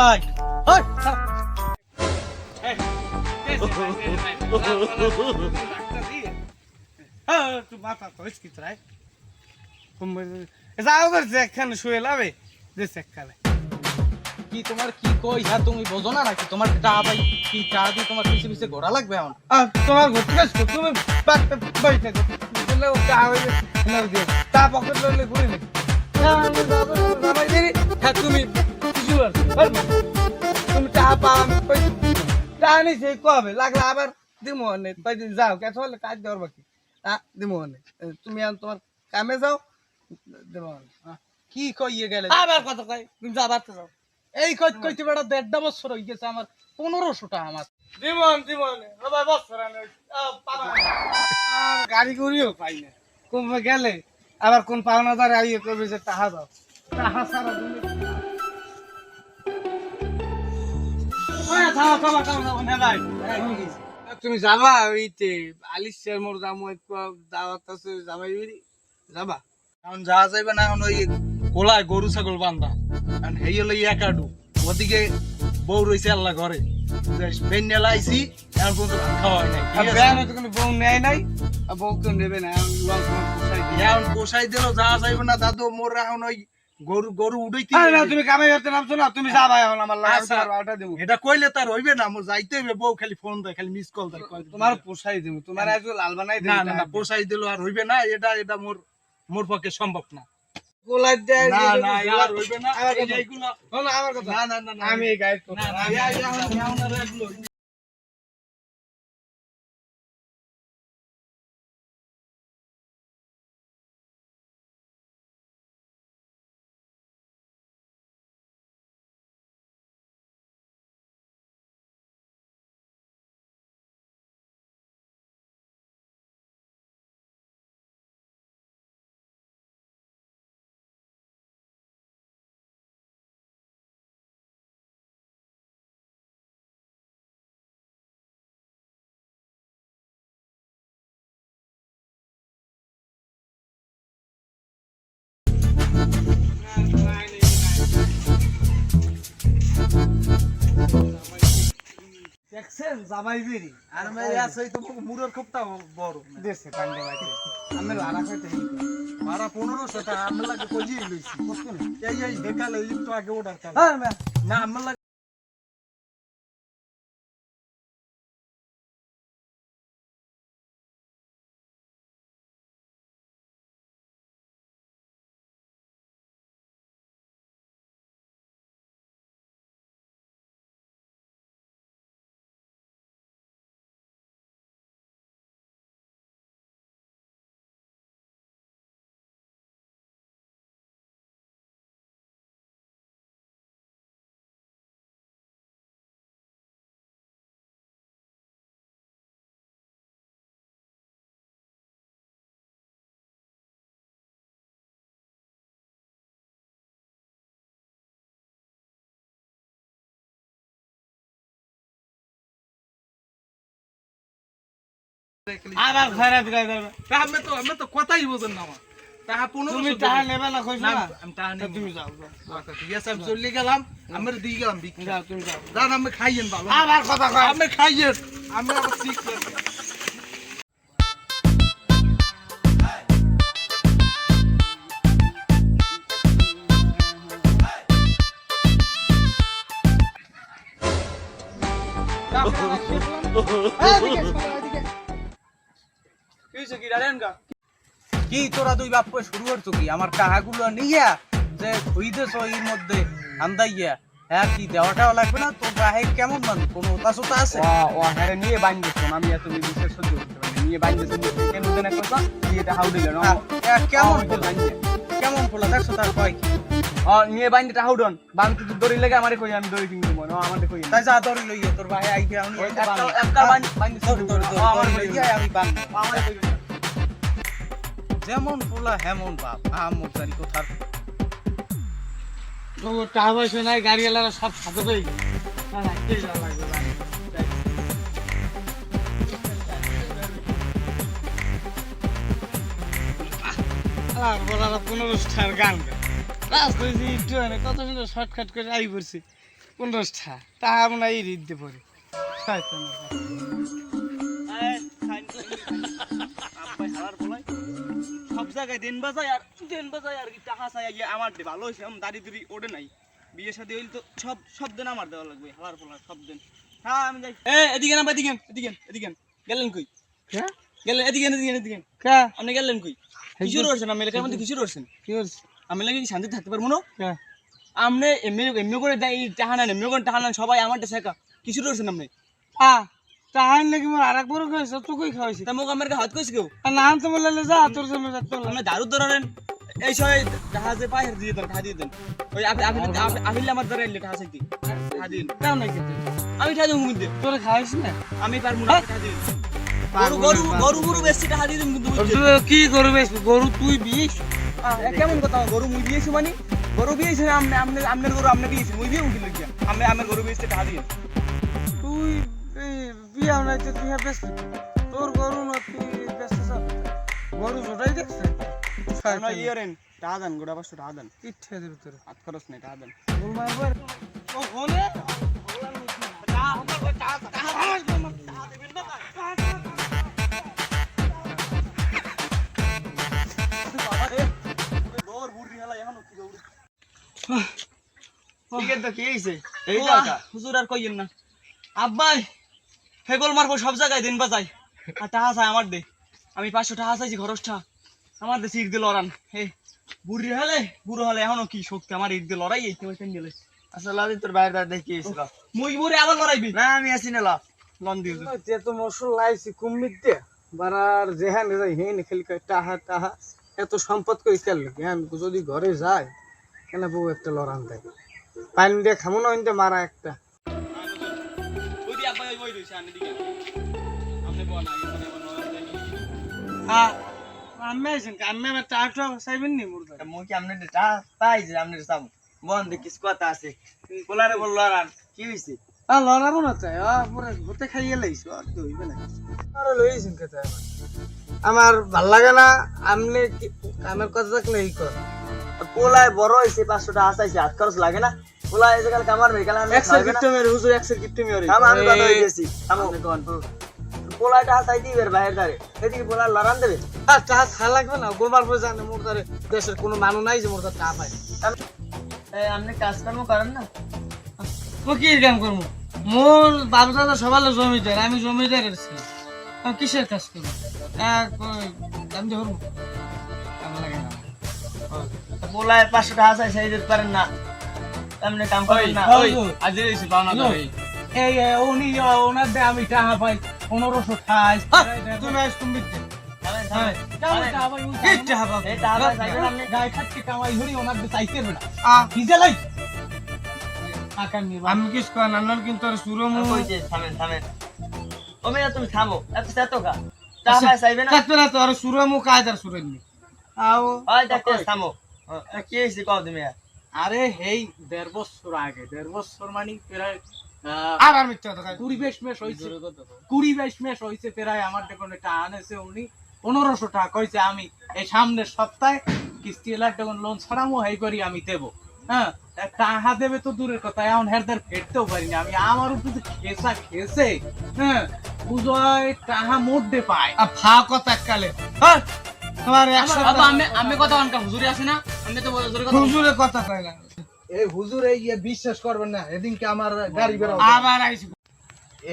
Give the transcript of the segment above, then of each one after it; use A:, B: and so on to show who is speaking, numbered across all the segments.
A: ভাই। ছাড়। হ্যাঁ, মাথা কইস কি তোরাই? যাও তো শুয়ে লাবে যে সেখানে
B: কি তোমার কি কই? হ্যাঁ তুমি বোঝো না নাকি? তোমার টাকা ভাই? কি টাকা দিয়ে তোমার পিছে পিছে ঘোরা লাগবে এখন?
A: তোমার ঘুরতে গেছো তুমি বাড়িতে থাকো। বললে ও চা হয়ে গেছে পকেট লইলে ঘুরে নাকি হ্যাঁ তুমি তুমি কবে? লাগলে আবার দিমো কয়দিন যাও হলে কাজ দেওয়ার বাকি? দিমো অনেক। তুমি আর তোমার কামে যাও
B: কি কইয়ে গেলে?
A: আবার কথা কয় তুমি যাবার তো যাও।
B: এই কই কইতে বেড়া দেড়টা বছর হয়ে গেছে আমার পনেরোশো টাকা আমার
A: জীবন জীবন সবাই বছর গাড়ি করিও পাই না। কমবে গেলে আবার কোন পাওনাদারে আইয়ে করবে যে টাহা দাও। টাহা সারা তুমি যাবা ওইতে আলিশের মোর একটু দাওয়াত আছে যাবাই যাবা?
B: এখন যা যাইবে না এখন ওই কোলায় গরু ছাগল বান্ধা। এখন হেই হলো একাডু ওদিকে বউ রইছে আল্লাহ ঘরে। বেন্যালা আইছি এখন পর্যন্ত খাওয়া হয় নাই।
A: তো কোনো বউ নেয় নাই? বউ কেউ নেবে না লং তোমার পোষাই দিয়ে
B: এখন পোষাই দিল যা যাইবে না দাদু মোর এখন ওই গরু গরু উড়াইতে
A: না তুমি কামে করতে নামছো না তুমি যাবা এখন আমার লাগে
B: আচ্ছা।
A: দেবো
B: এটা কইলে তার হইবে না মোর যাইতে হইবে বউ খালি ফোন দেয় খালি মিস কল দেয়
A: তোমার পোষাই দেবো তোমার আজ লাল বানাই
B: না না না পোষাই দিল আর হইবে না এটা এটা মোর মোর পক্ষে সম্ভব না
A: গোলাই দেয়
B: না না আর হইবে না
A: আমার
B: এই
A: কথা।
B: এইগুলো
A: শোনো, আমার কথা
B: না না না না
A: আমি
B: না না ইয়া
A: দেখছেন জামাই বেরি।
B: আর মেয়ে আছে তো মুরের খুবটা বড়।
A: দেশে পান্ডে বাড়ি আমি লারা খাইতে
B: মারা পনেরোশো টাকা আমি লাগে কজিয়ে লইছি। এই এই দেখালে একটু আগে ওটার কাল
A: হ্যাঁ
B: না আমার
A: আবার খারাপ গাই দেবে।
B: আমি তো আমি তো কথাই বোঝেন না আমার। টাকা পনেরো
A: তুমি টাকা নেবে না কইছো না
B: আমি টাকা নেব
A: তুমি যাও।
B: আচ্ছা ঠিক আছে আমি চলে গেলাম। আমি দিয়ে গেলাম বিক্রি।
A: যাও তুমি যাও।
B: দাদা আমি খাইয়েন ভালো।
A: আবার কথা কয়।
B: আমি খাইয়েন। আমি আবার শিখতে
C: কি তোরা দুই বাপ শুরু করছ কি? আমার টাকাগুলো নিয়া যে হইতেছ এর মধ্যে আন্দাইয়া হ্যাঁ কি দেওয়াটাও লাগবে না? তোর রাহে কেমন মান কোনো ওতা আছে?
A: ও হ্যাঁ নিয়ে বান্ধেছো আমি এত বিশেষ সহ্য করতে পারি নিয়ে কেন দেনা নিয়ে হাউ দিল
C: কেমন কেমন পোলা? দেখছ তার কয় কি?
A: নিয়ে উডন বান্ধ তো দড়ি লাগে আমারে কই আমি দড়ি কিনবো না আমারে কই
C: তাই যা ধরে লইয়া তোর ভাই আমি
A: একটা একটা
C: ধর ধর
A: আমারে
C: লইয়া আমি
A: আমারে কই
C: যেমন পোলা, হেমন বাপ। আহামর জানি কোথার?
A: নাই গান মানে কত সুন্দর শর্টকাট করে আই পড়ছি। পনেরোটা তা আমরা এই রিদ পড়ে। শয়তান
D: জায়গায় দিন বাজায় আর দিন বাজায় আর কি টাকা চাই গিয়ে আমার দে ভালো হয়েছে আমার দাড়ি দুড়ি ওঠে নাই। বিয়ে শাদী হইলে তো সব সব দিন আমার দেওয়া লাগবে হালার পোলার সব দিন। হ্যাঁ আমি যাই। এ এদিকে না এদিকে এদিকে এদিকে গেলেন কই?
A: কে?
D: গেলেন এদিকে এদিকে এদিকে
A: কে?
D: আপনি গেলেন কই? কি শুরু করছেন আমি এলাকার মধ্যে কি শুরু করছেন
A: কি
D: আমি লাগে কি শান্তি থাকতে পারব না? আপনি এমনি এমনি করে নেন এমনি করে নেন সবাই আমার শেখা কিছু শুরু করছেন আপনি
A: আ তাহার নাকি মোর আর একবার খাইছ খাওয়াইছে।
D: তা মুখ আমার হাত কইছে কেউ
A: আর নাম তো বললে যা তোর যাতে
D: আপনি দারু ধরেন এই সময় জাহাজে দিয়ে দেন দিয়ে দেন। ওই আমার এলে টাহা চাইতে টাহা দিন। আমি টাহা দেবো কিন্তু
A: তোর খাওয়াইছ না?
D: আমি পারব না টাহা দিন গরু গরু গরু গরু বেশি টাকা দিয়ে দিন কিন্তু বুঝছেন?
A: তুই কি করবে গরু তুই বিষ?
D: কেমন কথা গরু মুই দিয়েছি মানে? গরু দিয়েছি আপনি আপনি আপনার গরু আপনি দিয়েছি মুই দিয়ে উঠি লইয়া আমি আমার গরু বেচতে টাকা দিয়ে
A: তুই বিয়া নাই তো তুই ব্যস্ত? তোর গরু না তুই ব্যস্ত সব? গরু জোটাই দেখছে।
D: আমরা ইয়ে রেন টাকা দেন গোটা পাঁচশো টাকা দেন।
A: ইচ্ছে দেবে তোর
D: হাত খরচ নেই টাকা দেন।
A: গরু মারবার ও হলে
D: ঠিক আছে কি হইছে? এই টাকা হুজুর আর কইয়েন না। আব্বাই! হেগল মারবো সব জায়গায় দিন বাজাই আর টাকা চাই আমার দে। আমি পাঁচশো টাকা চাইছি খরচটা। আমার দে সিট দিয়ে লড়ান। হে বুড়ি হলে বুড়ো হলে এখনও কি শক্তি? আমার ইট দিয়ে লড়াই। এই তোমার গেলে
E: আসলে তোর বাইরে দাঁড় দেখি
D: মুই বুড়ি আবার লড়াইবি?
E: না আমি আসি না
D: লন দিয়ে দে।
A: তে তো মশল লাইছি কুমির দে। বারার যেহান যাই হেন খেলি কয় টাহা টাহা। এত সম্পদ কই কেল হ্যান যদি ঘরে যায় কেন বউ একটা লড়ান দেয়? পানি দিয়ে খামো না মারা একটা।
D: আব্বাই ওই বই দিয়েছে আমি দিকে আপনি বল না আমি
A: আ আমি আইছেন আমি আমার টাকা চাইবেন নি মুর্দা
E: মুই কি আমনে টা পাই যে আমনে সাম বন দেখিস কথা আছে। পোলারে বলল আর কি হইছে?
A: আ লড়াবো না তাই আ পুরো ঘুরতে খাইয়ে লাইছো আর তো হইবে না আরে লইছেন কথা আমার ভালো লাগে না আমনে কি- কামের কথা কর।
E: পোলায় বড় হইছে পাঁচশো টাকা চাইছে হাত খরচ লাগে না। পোলায় এসে কাল কামার মেয়ে কাল
A: একশো গিফট মেরে হুজুর একশো গিফট মেরে
E: আমি আমি কথা হয়ে গেছি আমি কোন পোলায় টাকা দিবে বাইরে দাঁড়ে এদিকে পোলার লড়ান দেবে।
A: আর টাকা খা লাগবে না গোবার পরে জানে মোর তারে দেশের কোনো মানুষ নাই যে মোর তার টাকা পায়।
E: আপনি কাজকর্ম করেন না?
A: ও কি কাম করব? মোর বাপ দাদা সবার জমিদার আমি জমিদারের ছেলে। আমি কিসের কাজ করব আমি ধরবো
E: পোলায় পাঁচশো টাকা এই দিতে পারেন না। আপনি কাম করেন না।
A: ওই,
D: আজ এসে পাওনা।
A: এই উনি ওনার দিয়ে আমি টাকা পাই পনেরোশো তুমি আজ তুমি দে হ্যাঁ। কি লাই। আমি কিছু কিন্তু আর সুরো
E: কইছে থামেন থামেন। তুমি থামো। এত এত কা টাকা পয়সা চাইবে না?
A: কাটবে না তো আর সুরো মু কায়দার সুরের নি আও
E: ওই থামো। কি হয়েছে
C: আরে হেই দেড় বছর আগে দেড় বছর মানে প্রায়
A: আর আর মিথ্যা কথা
C: কুড়ি বাইশ মেস হয়েছে কুড়ি বাইশ মেস হয়েছে প্রায় আমার দেখুন একটা আনেছে উনি পনেরোশো টাকা কইছে আমি এই সামনের সপ্তাহে কিস্তি এলার যখন লোন ছাড়ামো হেই করি আমি দেবো। হ্যাঁ তা দেবে তো দূরের কথা এখন হেরদার ফেরতেও পারি না। আমি আমার উপরে খেসা খেসে হ্যাঁ বুঝয় টাকা মোটে পায়।
A: আর ফা কথা কালে হ্যাঁ। তোমার
D: আমি আমি কথা অনকা হুজুরি আছে না? হুজুরি কথা
A: কয় না।
C: এই হুজুর এই বিশ্বাস করবেন না এদিনকে আমার গাড়ি বেড়া
A: আবার আইছি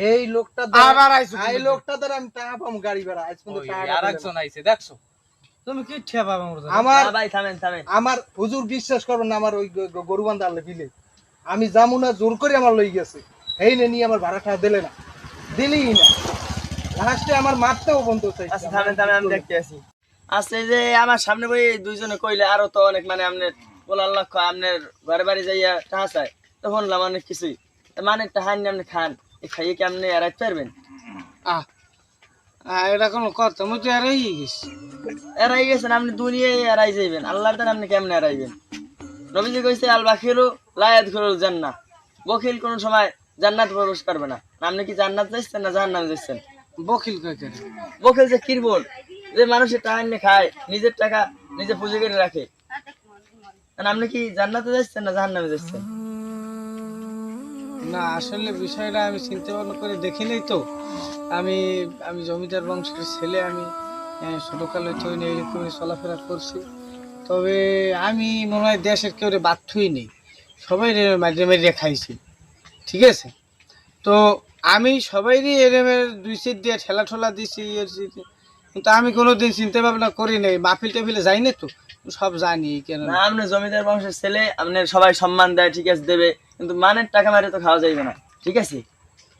C: এই লোকটা
A: আবার আইছো
C: এই লোকটা দ্বারা আমি টাকা পাবো গাড়ি ভাড়া আজ পর্যন্ত টাকা
D: আর
C: না।
D: একজন আইছে দেখছ?
A: তুমি কি ঠিয়া পাবা
C: আমার
E: ভাই থামেন থামেন।
C: আমার হুজুর বিশ্বাস করবেন না আমার ওই গরু বান্ধা বিলে। আমি যামু না জোর করে আমার লই গেছে। এই নে নিয়ে আমার ভাড়াটা দিলে না। দিলেই না। লাস্টে আমার মারতেও বন্ধ চাইছে
E: আচ্ছা থামেন থামেন আমি দেখতে আসি। এই যে আমার সামনে বই দুইজনে কইলে আরও তো অনেক মানে আপনার বলার লক্ষ্য আপনার ঘরে বাড়ি যাইয়া টাকা চাই তো শুনলাম অনেক কিছুই। মানে টাকা নিয়ে আপনি খান এই খাইয়ে কি আপনি এড়াইতে পারবেন?
A: আহ এটা কোনো কথা মুই তো এরাই গেছি।
E: এড়াই গেছেন আপনি দুনিয়ায় এড়াই যাইবেন। আল্লাহর আপনি কেমনে এড়াইবেন নবীজি কইছে আল বাখিলু লায়াত খুলুল জান্নাহ। বখিল কোন সময় জান্নাত প্রবেশ করবে না। আপনি কি জান্নাত যাচ্ছেন না জাহান্নামে যাচ্ছেন
A: বকিল কয়
E: বখিল যে কিরবল? যে মানুষের টাকা নিয়ে খায়, নিজের টাকা নিজে পুঁজি করে রাখে। আপনি কি জান্নাতে যাচ্ছেন না জাহান্নামে যাচ্ছেন?
A: না, আসলে বিষয়টা আমি চিন্তা ভাবনা করে দেখিনি তো। আমি আমি জমিদার বংশের ছেলে, আমি ছোটকালে তো এইরকমই চলাফেরা করছি। তবে আমি মনে হয় দেশের কেউ বাধ্যই নেই। সবাই মাঝে মাঝে খাইছি। ঠিক আছে? তো আমি সবাইরই এরমের দুই সিট দিয়ে ঠেলা ঠোলা দিছি দিছি। কিন্তু আমি কোনোদিন চিন্তা ভাবনা করি নাই। মাহফিল টাফিলে যাই না তো? সব জানি কেন
E: না। আপনি জমিদার বংশের ছেলে আপনার সবাই সম্মান দেয় ঠিক আছে দেবে। কিন্তু মানের টাকা মারে তো খাওয়া যাইবে না ঠিক আছে?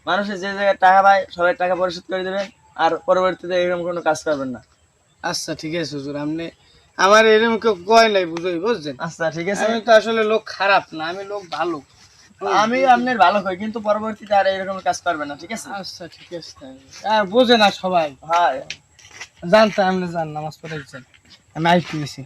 E: মানুষের যে জায়গায় টাকা পায় সবাই টাকা পরিশোধ করে দেবেন আর পরবর্তীতে এরকম কোনো কাজ করবেন না।
A: আচ্ছা ঠিক আছে হুজুর। আপনি আমার এরকম কেউ কয় নাই বুঝোই বুঝছেন?
E: আচ্ছা ঠিক আছে।
A: আমি তো আসলে লোক খারাপ না আমি লোক ভালো।
E: আমি আপনার ভালো কই কিন্তু পরবর্তীতে আর এরকম কাজ করবেন না ঠিক আছে?
A: আচ্ছা ঠিক আছে। আর বোঝে না সবাই।
E: হ্যাঁ।
A: জানতে আমি জান নামাজ পড়াইছেন আমি আইসি